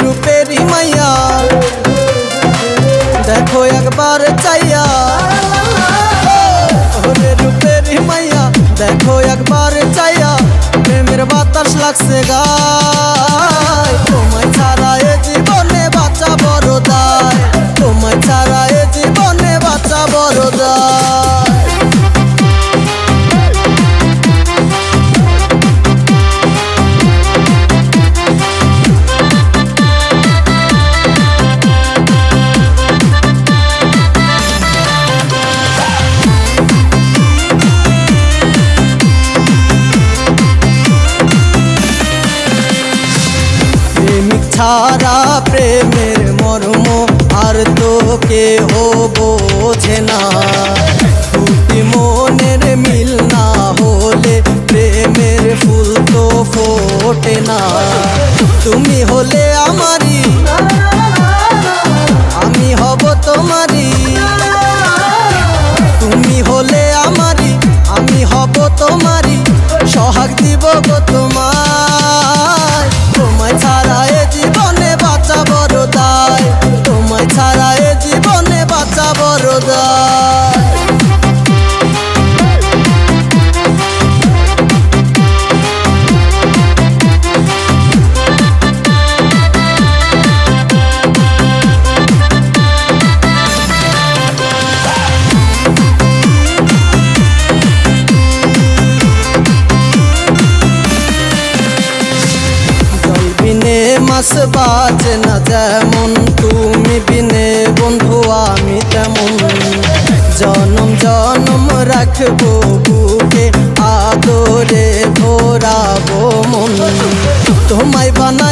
রূপেরই মাইয়া দেখো একবার চাইয়া ওরে রূপেরই মাইয়া দেখো একবার চাইয়া প্রেমের বাতাস লাগছে গায় ছাড়া প্রেমের মর্ম আর তো কেহ বোঝে না। দুটি মনের মিল না হলে প্রেমের ফুল তো ফোটে না। তুমি হলে আমারই আমি হব তোমারই তুমি হলে আমারই আমি হব তোমারই সহাগ দিব গো তোমায় মাছ বাজে না যেমন তুমি। জনম রাখব বুকে আদরে ভোরাবো মন। তোমায় বধু